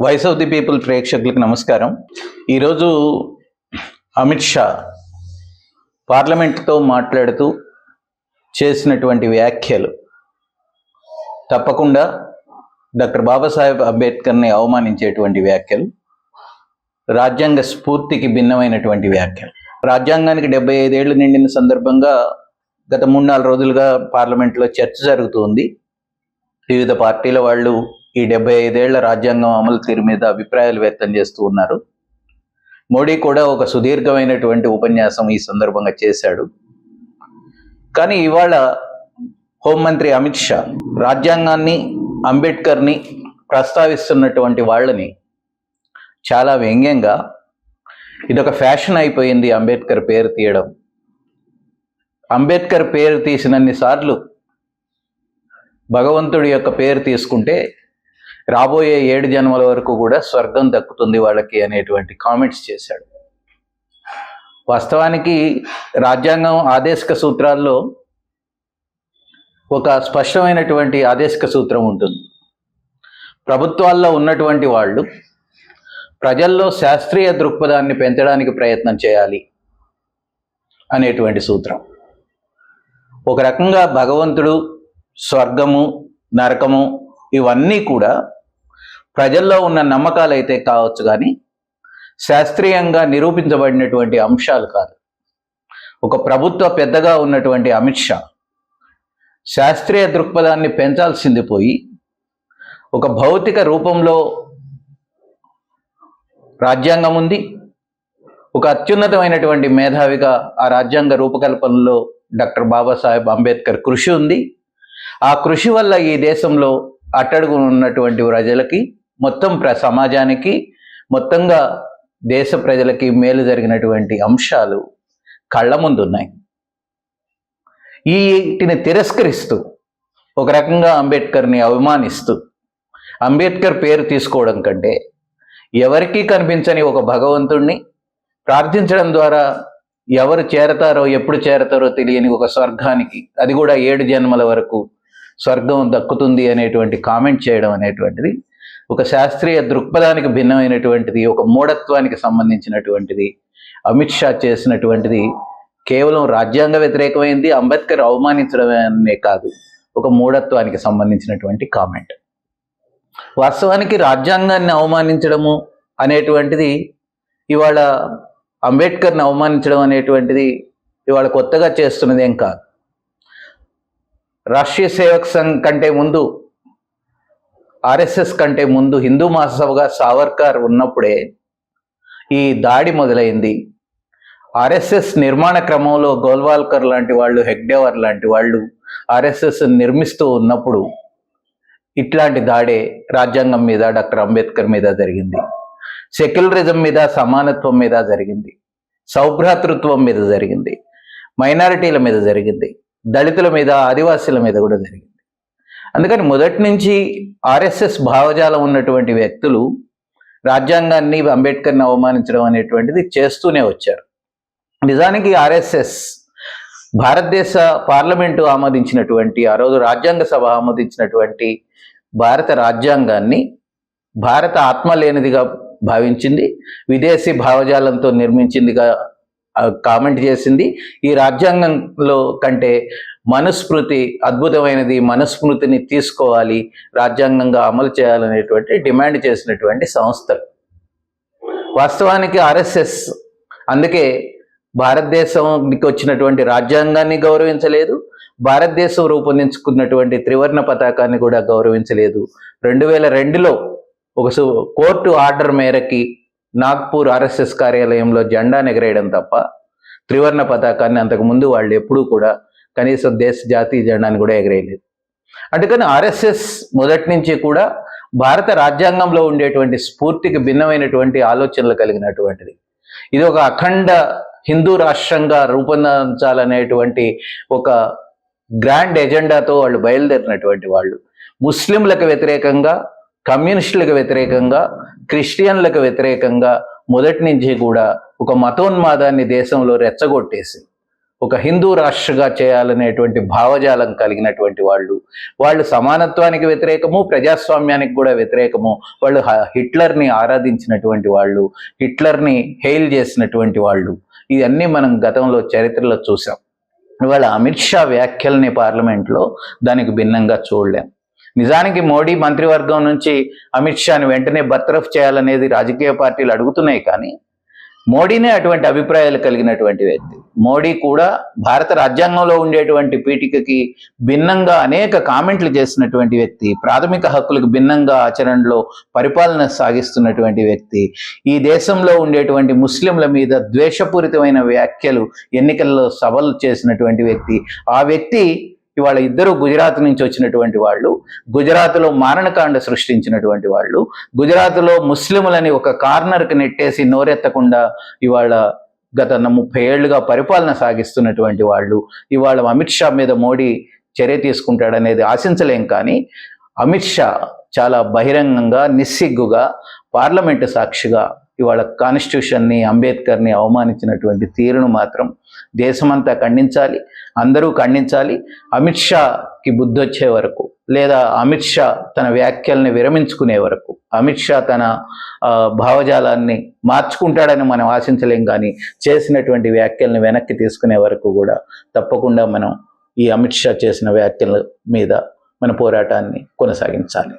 Voice of the people ప్రేక్షకులకు నమస్కారం. ఈరోజు అమిత్ షా పార్లమెంట్తో మాట్లాడుతూ చేసినటువంటి వ్యాఖ్యలు. తప్పకుండా డాక్టర్ బాబాసాహెబ్ అంబేద్కర్ని అవమానించేటువంటి వ్యాఖ్యలు. రాజ్యాంగ స్ఫూర్తికి భిన్నమైనటువంటి వ్యాఖ్యలు. రాజ్యాంగానికి డెబ్బై ఐదేళ్ళు నిండిన సందర్భంగా గత మూడు నాలుగు రోజులుగా పార్లమెంట్లో చర్చ జరుగుతుంది వివిధ పార్టీల వాళ్ళు ఈ డెబ్బై ఐదేళ్ళ రాజ్యాంగం అమలు తీరు మీద అభిప్రాయాలు వ్యక్తం చేస్తూ ఉన్నారు. మోడీ కూడా ఒక సుదీర్ఘమైనటువంటి ఉపన్యాసం ఈ సందర్భంగా చేశాడు. కానీ ఇవాళ హోంమంత్రి అమిత్ షా రాజ్యాంగాన్ని అంబేద్కర్ని ప్రస్తావిస్తున్నటువంటి వాళ్ళని చాలా వ్యంగ్యంగా ఇదొక ఫ్యాషన్ అయిపోయింది అంబేద్కర్ పేరు తీయడం. అంబేద్కర్ పేరు తీసినన్ని సార్లు భగవంతుడి యొక్క పేరు తీసుకుంటే రాబోయే ఏడు జన్మల వరకు కూడా స్వర్గం దక్కుతుంది వాళ్ళకి అనేటువంటి కామెంట్స్ చేశాడు. వాస్తవానికి రాజ్యాంగం ఆదేశిక సూత్రాల్లో ఒక స్పష్టమైనటువంటి ఆదేశిక సూత్రం ఉంటుంది. ప్రభుత్వాల్లో ఉన్నటువంటి వాళ్ళు ప్రజల్లో శాస్త్రీయ దృక్పథాన్ని పెంచడానికి ప్రయత్నం చేయాలి అనేటువంటి సూత్రం. ఒక రకంగా భగవంతుడు స్వర్గము నరకము ఇవన్నీ కూడా ప్రజల్లో ఉన్న నమ్మకాలు అయితే కావచ్చు కానీ శాస్త్రీయంగా నిరూపించబడినటువంటి అంశాలు కాదు. ఒక ప్రభుత్వ పెద్దగా ఉన్నటువంటి అమిత్ షా శాస్త్రీయ దృక్పథాన్ని పెంచాల్సింది పోయి ఒక భౌతిక రూపంలో రాజ్యాంగం ఉంది ఒక అత్యున్నతమైనటువంటి మేధావిగా ఆ రాజ్యాంగ రూపకల్పనలో డాక్టర్ బాబాసాహెబ్ అంబేద్కర్ కృషి ఉంది. ఆ కృషి వల్ల ఈ దేశంలో అట్టడుగు ఉన్నటువంటి ప్రజలకి మొత్తం ప్ర సమాజానికి మొత్తంగా దేశ ప్రజలకి మేలు జరిగినటువంటి అంశాలు కళ్ళ ముందు ఉన్నాయి వీటిని తిరస్కరిస్తూ ఒక రకంగా అంబేద్కర్ని అవమానిస్తూ అంబేద్కర్ పేరు తీసుకోవడం కంటే ఎవరికీ కనిపించని ఒక భగవంతుణ్ణి ప్రార్థించడం ద్వారా ఎవరు చేరతారో ఎప్పుడు చేరతారో తెలియని ఒక స్వర్గానికి అది కూడా ఏడు జన్మల వరకు స్వర్గం దక్కుతుంది అనేటువంటి కామెంట్ చేయడం అనేటువంటిది ఒక శాస్త్రీయ దృక్పథానికి భిన్నమైనటువంటిది ఒక మూఢత్వానికి సంబంధించినటువంటిది అమిత్ షా చేసినటువంటిది కేవలం రాజ్యాంగ వ్యతిరేకమైంది అంబేద్కర్ అవమానించడమే కాదు ఒక మూఢత్వానికి సంబంధించినటువంటి కామెంట్. వాస్తవానికి రాజ్యాంగాన్ని అవమానించడము అనేటువంటిది ఇవాళ అంబేద్కర్ని అవమానించడం అనేటువంటిది ఇవాళ కొత్తగా చేస్తున్నదేం కాదు. రాష్ట్రీయ సేవక్ సంఘ్ కంటే ముందు ఆర్ఎస్ఎస్ కంటే ముందు హిందూ మహాసభగా సావర్కర్ ఉన్నప్పుడే ఈ దాడి మొదలైంది. ఆర్ఎస్ఎస్ నిర్మాణ క్రమంలో గోల్వాల్కర్ లాంటి వాళ్ళు హెగ్డేవర్ లాంటి వాళ్ళు ఆర్ఎస్ఎస్ నిర్మిస్తూ ఉన్నప్పుడు ఇట్లాంటి దాడే రాజ్యాంగం మీద డాక్టర్ అంబేద్కర్ మీద జరిగింది. సెక్యులరిజం మీద సమానత్వం మీద జరిగింది. సౌభ్రాతృత్వం మీద జరిగింది. మైనారిటీల మీద జరిగింది. దళితుల మీద ఆదివాసీల మీద కూడా జరిగింది. అందుకని మొదటి నుంచి ఆర్ఎస్ఎస్ భావజాలం ఉన్నటువంటి వ్యక్తులు రాజ్యాంగాన్ని అంబేద్కర్ని అవమానించడం అనేటువంటిది చేస్తూనే వచ్చారు. నిజానికి ఆర్ఎస్ఎస్ భారతదేశ పార్లమెంటు ఆమోదించినటువంటి ఆ రోజు రాజ్యాంగ సభ ఆమోదించినటువంటి భారత రాజ్యాంగాన్ని భారత ఆత్మ లేనిదిగా భావించింది విదేశీ భావజాలంతో నిర్మించిందిగా కామెంట్ చేసింది. ఈ రాజ్యాంగంలో కంటే మనుస్మృతి అద్భుతమైనది మనుస్మృతిని తీసుకోవాలి రాజ్యాంగంగా అమలు చేయాలనేటువంటి డిమాండ్ చేసినటువంటి సంస్థలు. వాస్తవానికి ఆర్ఎస్ఎస్ అందుకే భారతదేశానికి వచ్చినటువంటి రాజ్యాంగాన్ని గౌరవించలేదు భారతదేశం రూపొందించుకున్నటువంటి త్రివర్ణ పతాకాన్ని కూడా గౌరవించలేదు. రెండు వేల రెండులో ఒక కోర్టు ఆర్డర్ మేరకి నాగ్పూర్ ఆర్ఎస్ఎస్ కార్యాలయంలో జెండా ఎగరేయడం తప్ప త్రివర్ణ పతాకాన్ని అంతకుముందు వాళ్ళు ఎప్పుడూ కూడా కనీసం దేశ జాతీయ జెండాని కూడా ఎగరేయలేదు. అందుకని ఆర్ఎస్ఎస్ మొదటి నుంచి కూడా భారత రాజ్యాంగంలో ఉండేటువంటి స్ఫూర్తికి భిన్నమైనటువంటి ఆలోచనలు కలిగినటువంటిది. ఇది ఒక అఖండ హిందూ రాష్ట్రంగా రూపొందించాలనేటువంటి ఒక గ్రాండ్ ఎజెండాతో వాళ్ళు బయలుదేరినటువంటి వాళ్ళు. ముస్లింలకు వ్యతిరేకంగా కమ్యూనిస్టులకు వ్యతిరేకంగా క్రిస్టియన్లకు వ్యతిరేకంగా మొదటి నుంచి కూడా ఒక మతోన్మాదాన్ని దేశంలో రెచ్చగొట్టేసి ఒక హిందూ రాష్ట్రగా చేయాలనేటువంటి భావజాలం కలిగినటువంటి వాళ్ళు వాళ్ళు సమానత్వానికి వ్యతిరేకము ప్రజాస్వామ్యానికి కూడా వ్యతిరేకము వాళ్ళు హిట్లర్ని ఆరాధించినటువంటి వాళ్ళు హిట్లర్ని హెయిల్ చేసినటువంటి వాళ్ళు ఇవన్నీ మనం గతంలో చరిత్రలో చూసాం ఇవాళ అమిత్ షా వ్యాఖ్యల్ని పార్లమెంట్లో దానికి భిన్నంగా చూడలేం. నిజానికి మోడీ మంత్రివర్గం నుంచి అమిత్ షాని వెంటనే బర్తరఫ్ చేయాలనేది రాజకీయ పార్టీలు అడుగుతున్నాయి కానీ మోడీనే అటువంటి అభిప్రాయాలు కలిగినటువంటి వ్యక్తి. మోడీ కూడా భారత రాజ్యాంగంలో ఉండేటువంటి పీఠికకి భిన్నంగా అనేక కామెంట్లు చేసినటువంటి వ్యక్తి ప్రాథమిక హక్కులకు భిన్నంగా ఆచరణలో పరిపాలన సాగిస్తున్నటువంటి వ్యక్తి. ఈ దేశంలో ఉండేటువంటి ముస్లింల మీద ద్వేషపూరితమైన వ్యాఖ్యలు ఎన్నికల్లో సభలు చేసినటువంటి వ్యక్తి. ఆ వ్యక్తి ఇవాళ ఇద్దరు గుజరాత్ నుంచి వచ్చినటువంటి వాళ్ళు గుజరాత్లో మారణకాండ సృష్టించినటువంటి వాళ్ళు గుజరాత్లో ముస్లింలని ఒక కార్నర్కి నెట్టేసి నోరెత్తకుండా ఇవాళ గత ముప్పై ఏళ్ళుగా పరిపాలన సాగిస్తున్నటువంటి వాళ్ళు ఇవాళ అమిత్ షా మీద మోడీ చర్య తీసుకుంటాడనేది ఆశించలేం కానీ అమిత్ షా చాలా బహిరంగంగా నిస్సిగ్గుగా పార్లమెంటు సాక్షిగా ఇవాళ కాన్స్టిట్యూషన్ని అంబేద్కర్ని అవమానించినటువంటి తీరును మాత్రం దేశమంతా ఖండించాలి అందరూ ఖండించాలి. అమిత్ షాకి బుద్ధి వచ్చే వరకు లేదా అమిత్ షా తన వ్యాఖ్యల్ని విరమించుకునే వరకు అమిత్ షా తన భావజాలాన్ని మార్చుకుంటాడని మనం ఆశించలేం కానీ చేసినటువంటి వ్యాఖ్యల్ని వెనక్కి తీసుకునే వరకు కూడా తప్పకుండా మనం ఈ అమిత్ షా చేసిన వ్యాఖ్యల మీద మన పోరాటాన్ని కొనసాగించాలి.